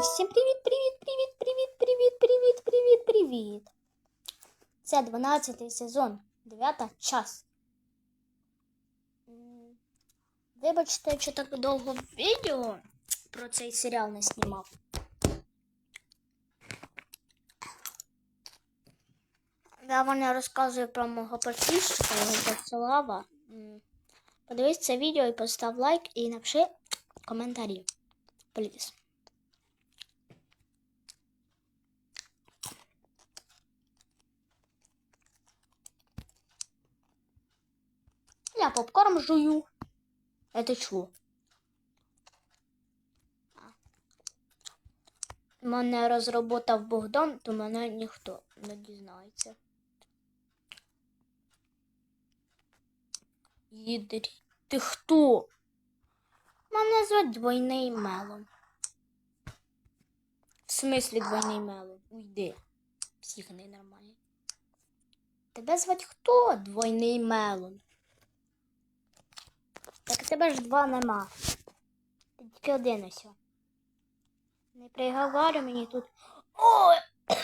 всім привіт, привіт, привіт, привіт, привіт, привіт, привіт, привіт. Це 12 сезон, 9 час. Вибачте, що так довго відео про цей серіал не знімав. Я вам не розказую про мого підписчика, його Слава. Подивись це відео і постав лайк і напиши коментарі. Пліз. Я попкорн жую. Это чого? Мене розроботав Богдан, то мене ніхто не дізнається. Їдрі. Ти хто? Мене звать двойний мелон. В смислі двойний мелон? Уйди. Всіх ненормальний. Тебе звать хто? Двойний мелон. Тебе ж два нема. Тільки один ось. Не приговарю мені тут. Ой!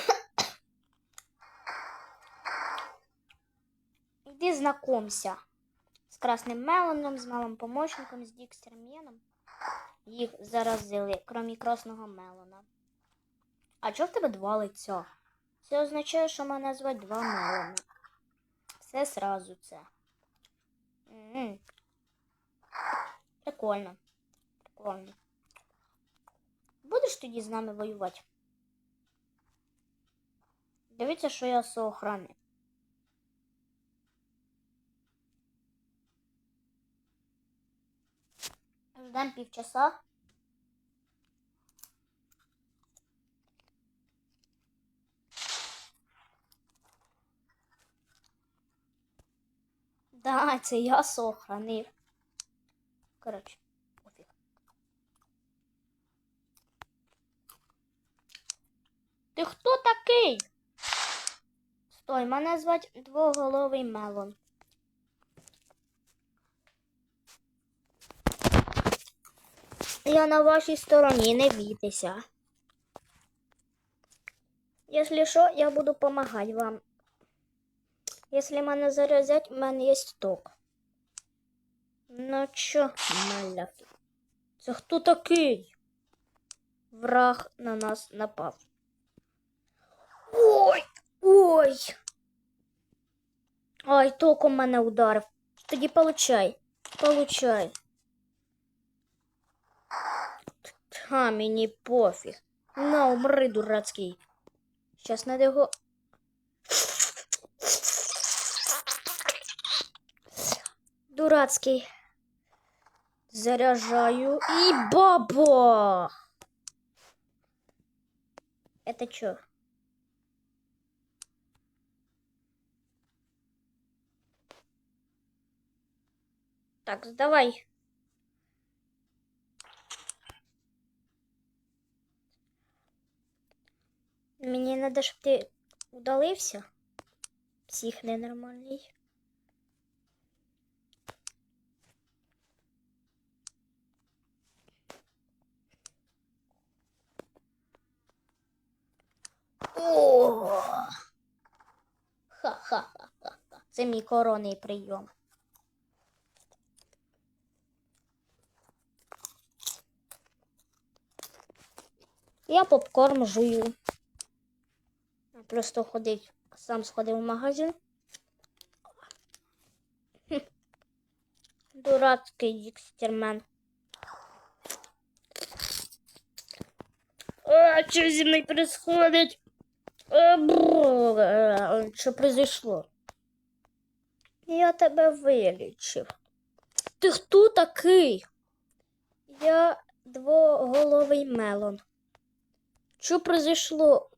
Іди знакомся з красним мелоном, з малим помощником, з Дікстерменом. Їх заразили, крім красного мелона. А чого в тебе два лиця? Це означає, що мене звать два мелона. Все сразу це. М. Прикольно. Прикольно. Будеш тоді з нами воювати? Дивіться, що я з охрани. Ждем півчаса. Да, це я сохранив. Коротше, пофіг. Ти хто такий? Стой, мене звать двоголовий мелон. Я на вашій стороні, не бійтеся. Якщо що, я буду допомагати вам. Якщо мене заразять, в мене є ток. Ну чо, маляки? Це хто такий? Враг на нас напав. Ой! Ой! Ай, током мене ударив. Тоді получай. Получай. Та мені пофіг. На, умри, дурацький. Щас надо його. Дурацький. Заряжаю и баба! Это чё? Так, сдавай. Мені надо, щоб ти удалився. Псих ненормальний. О! Ха-ха-ха-ха. Це мій коронний прийом. Я попкорн жую. Просто ходить, сам сходив в магазин. Хм. Дурацький дікстермен. А, що зі мною происходить? А, Що произошло? Я тебе вилічив. Ти хто такий? Я двоголовий мелон. Що произошло?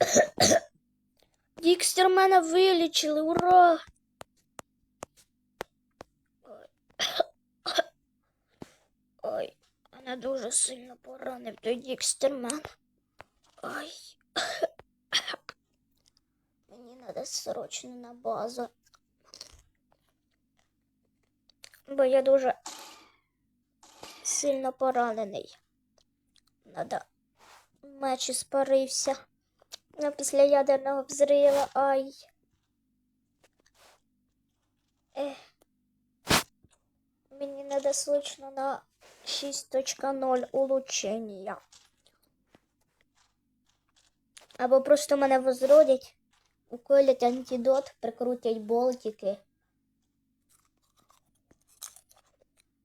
Дікстер мене вилічили, ура! Ой. Мене дуже сильно поранив той Дікстермен. Ой. Треба срочно на базу. Бо я дуже сильно поранений. Надо. Меч іспарився. А після ядерного взрива. Ай. Ех. Мені надо срочно на 6.0 улучшення. Або просто мене возродять, уколять антидот, прикрутять болтики.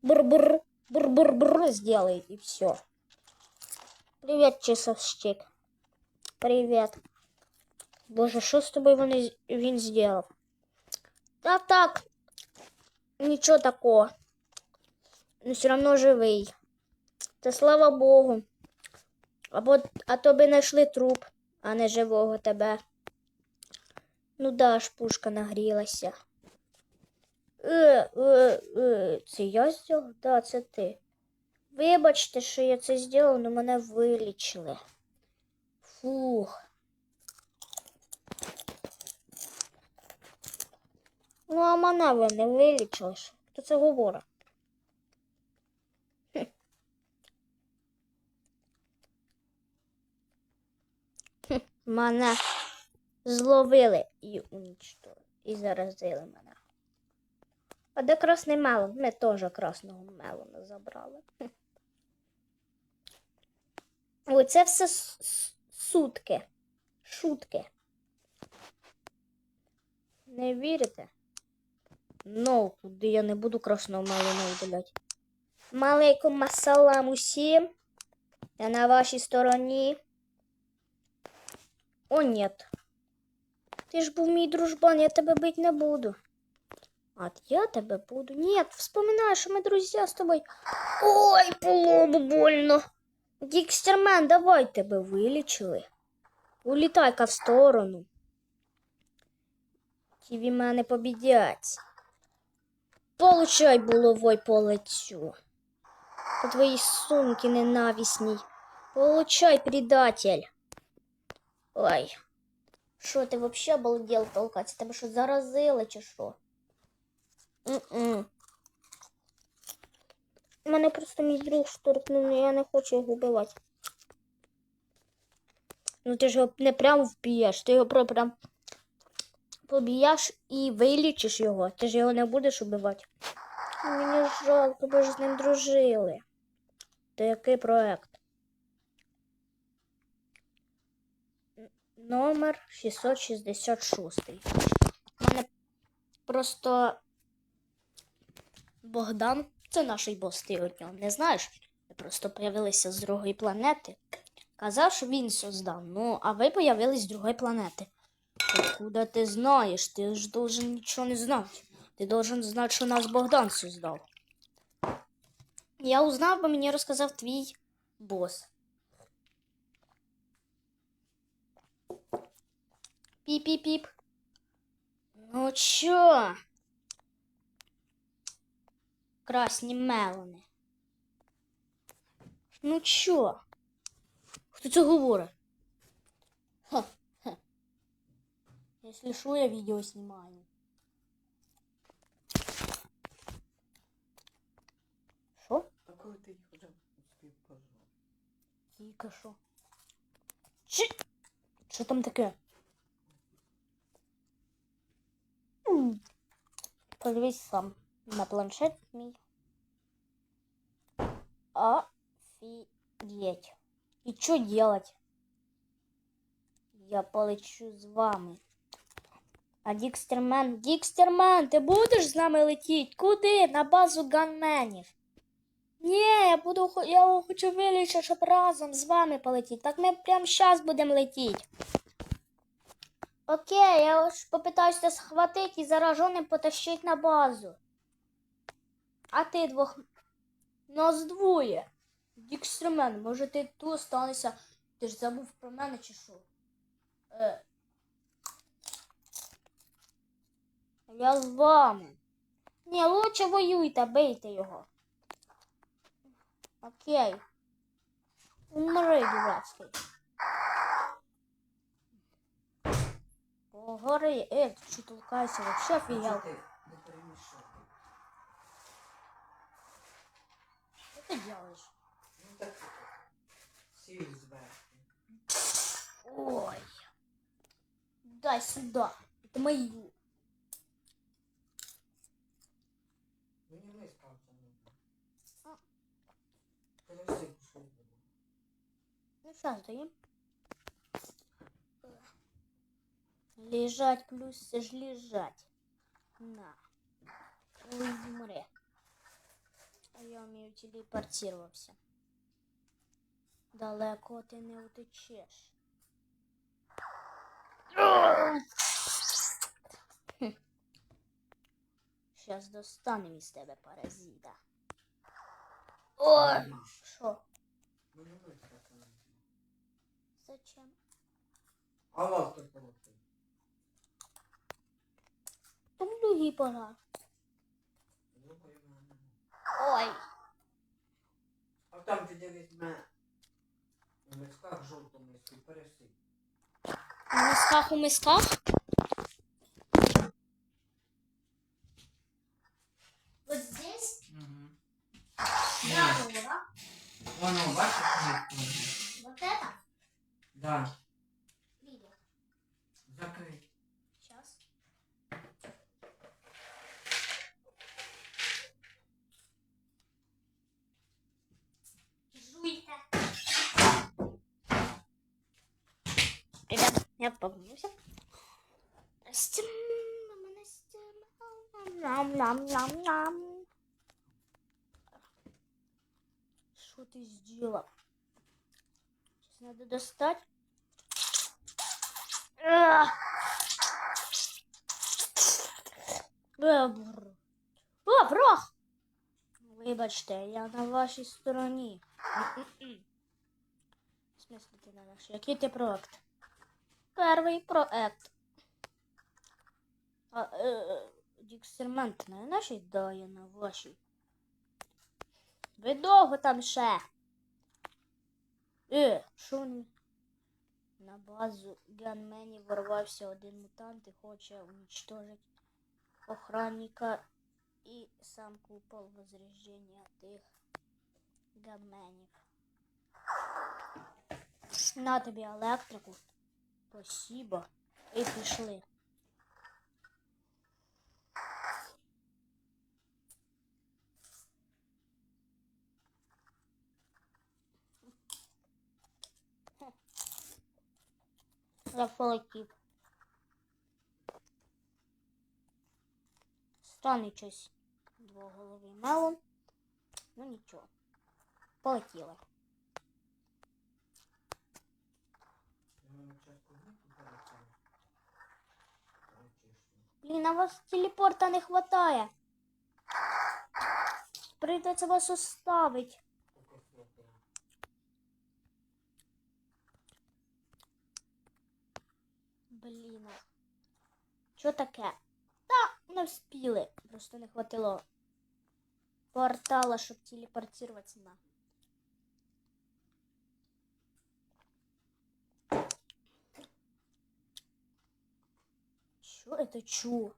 Бур-бур, бур-бур-бур сделает и все. Привет, часовщик. Привет. Боже, що з тобою з- він зробив? Так, так. Нічого такого. Ну, все равно живий. Та слава Богу. Або, а то би знайшли труп, а не живого тебе. Ну да, ж пушка нагрілася. Е, е, е, це я зробив? Да, це ти. Вибачте, що я це зробив, але мене вилічили. Фух. Ну, а мене ви не вилічили. Хто це говорить? Мене зловили і унічтожили. І заразили мене. А де красний мелон? Ми теж красного мелона забрали. Хм. Ой, це все сутки. Шутки. Не вірите? Ну, туди я не буду красного мелона видаляти. Малейкум асалам усім. Я на вашій стороні. О, нет. Ти ж був мій дружбан, я тебе бить не буду. А я тебе буду. Нет, вспоминай, що ми друзі з тобою. Ой, по лобу больно. Дікстермен, давай тебе вилічили. Улітай-ка в сторону. Ті мене побідять. Получай булавой по лицю. По твоїй сумки ненависній. Получай, предатель. Ой. Що ти вообще обалдел толкаться? Тебе що заразили чи що? Мене просто мій друг штуркнув, але я не хочу його вбивати. Ну ти ж його не прям вб'єш, ти його прям поб'єш і вилічиш його. Ти ж його не будеш убивати. Мені жалко, ви ж з ним дружили. То який проект? Номер 666. У мене просто Богдан, це наш бос, ти от нього не знаєш. Ви просто появилися з другої планети. Казав, що він создав. Ну, а ви появились з другої планети. Откуда ти знаєш? Ти ж должен нічого не знати. Ти должен знати, що нас Богдан создав. Я узнав, бо мені розказав твій бос. Піп-піп-піп. Ну чо? Красні мелони. Ну чо? Хто це говорить? Ха, ха. Якщо що, я відео знімаю. Що? Какой ты их уже успел пожалуй? Тільки що? Чи? Що там таке? М. Подивись сам на планшет мій. Офігеть. І що делать? Я полечу з вами. А Дікстермен, Дікстермен, ти будеш з нами летіти? Куди? На базу ганменів. Ні, я буду я хочу вилічити, щоб разом з вами полетіти. Так ми прямо зараз будемо летіти. Окей, я ж попитаюся схватити і зараженим потащити на базу. А ти двох. Нас двоє. Дікстремен, може ти тут останешся. Ти ж забув про мене чи що? Е. Я з вами. Ні, лучше воюйте, бийте його. Окей. Умри, дурацький. Погори, е, ти що толкайся, вообще А офігел. что ты? Що? Ну так зверху. Ой. Дай сюда. Это кусок. Ну, сейчас даем. Лежать плюс ж лежать. На. А я вмію телепортувався. Далеко ти не утечеш. Щас достанем із тебе паразита. Ой, що? Нужна. Зачем? А вас хто полотив? Там другий. Другої. Ой. А там ти де візьме у мисках жовту миску, переси. У мисках у мисках? Вот здесь? Угу. Да, да? Воно, бачиш? Вот это? Да. я помылся. Настя, мама, Настя, ням, ням, ням, ням. Что ты сделал? Сейчас надо достать. Ах. Е, бр. О, враг! Вибачте, я на вашій стороні. М-м-м. В смысле ти на нашій? Який ти проект? Перший проект. А, е, е, Діксермент на нашій? Да, я на вашій. Ви довго там ще? Е, що вони? На базу ганменів ворвався один мутант і хоче уничтожить охранника і сам купол возрождения тих ганменів. На тобі електрику. Спасибо. І пішли. Я полетів. Странний щось двоголовий мелон. Ну нічого. Полетіли. Я вам час кубнику пересив. Перечищу. Блін, а вас телепорта не хватає. Прийдеться вас оставить. Блін. Що таке? Та, не вспіли. Просто не хватило портала, щоб телепортуватися на. Що это чу?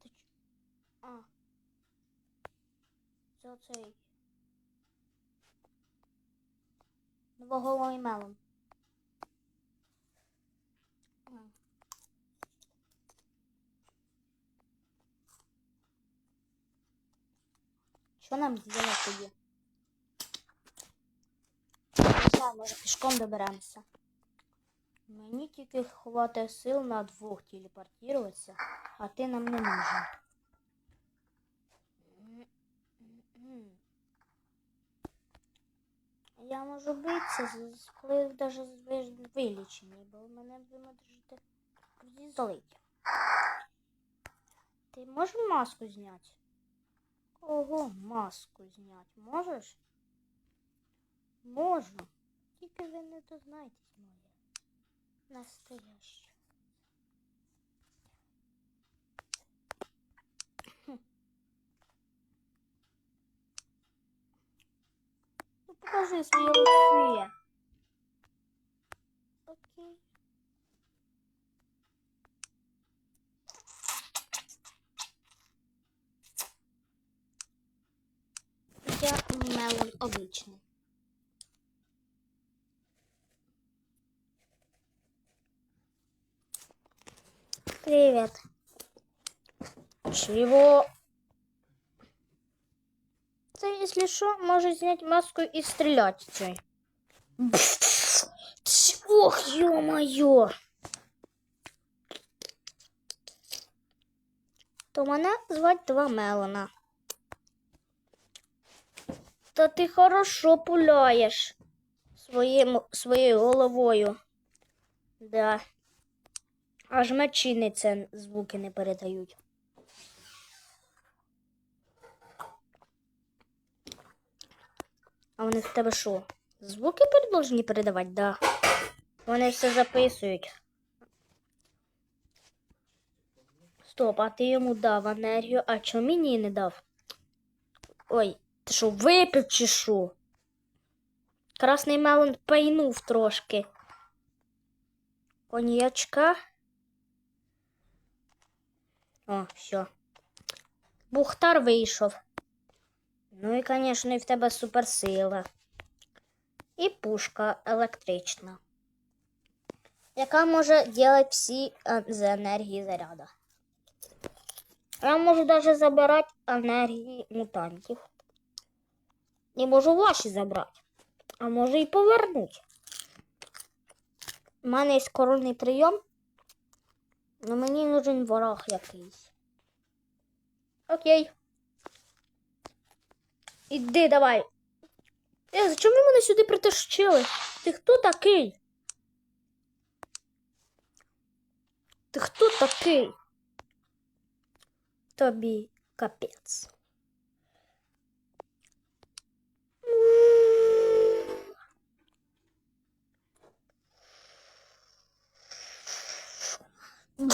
Это чу? А. Це оцей. Двоголовий мелон. Що нам делать тоді? Знаю, може пішком доберемося. Мені тільки хватає сил на двох телепортуватися, а ти нам не нужен. Я можу битися, коли навіть вилічені, бо мене ви можете злити. Ти можеш маску зняти? Ого, маску зняти можеш? Можу. Тільки ви не дознаєтесь моє. Настояще. Хм. Ну покажи свої лице. Окей. Я мелон обичний. Привет. Чего? Це, если що, може зняти маску і стріляти цей. Ох, ё-моё. То мене звать Два Мелона. Та ти хорошо пуляєш своїм, своєю головою. Да. Аж мечі це звуки не передають. А вони в тебе що? Звуки должні передавати? Да. Вони все записують. Стоп, а ти йому дав енергію, а чому мені не дав? Ой, ти що, випив чи що? Красний мелон пайнув трошки. Коньячка. О, все. Бухтар вийшов. Ну і, звісно, і в тебе суперсила. І пушка електрична. Яка може робити всі е, з енергії заряда. Я можу навіть забирати енергії мутантів. І можу ваші забрати. А можу і повернути. У мене є коронний прийом. Але мені нужен ворог якийсь. Окей. Іди давай. Е, зачем ви мене сюди притащили? Ти хто такий? Ти хто такий? Тобі капець. Ох,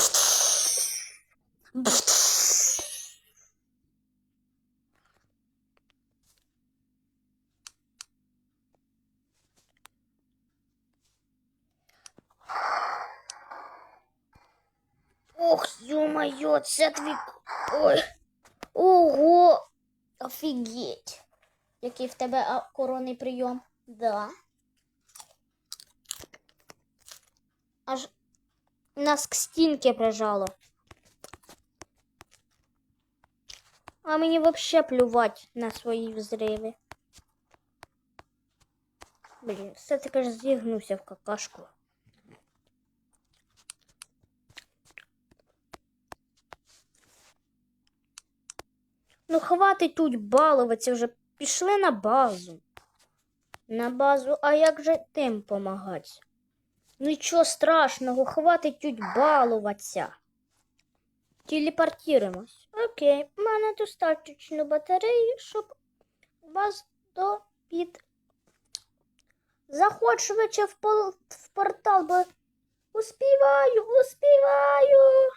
ё-моё, це твій... Ой. Ого! Офігеть. Який в тебе коронний прийом? Да. Аж нас к стінці прижало. А мені вообще плювать на свої взриви. Блін, все-таки ж зігнувся в какашку. Ну, хватить тут балуватися вже. Пішли на базу. На базу, а як же тим помагати? Нічого страшного, хватить тут балуватися. Телепортуємось. Окей, в мене достатньо батареї, щоб вас до під. Заходь швидше в, пол... в портал, бо успіваю, успіваю.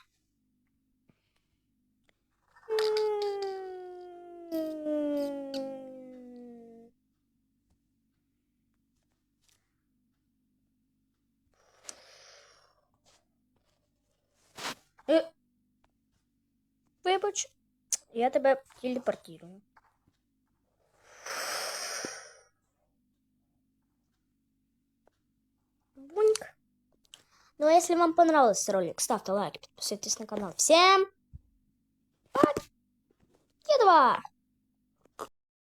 Я тебе телепортирую. Буньк. Ну, а если вам понравился ролик, ставьте лайк, подписывайтесь на канал. Всем пока!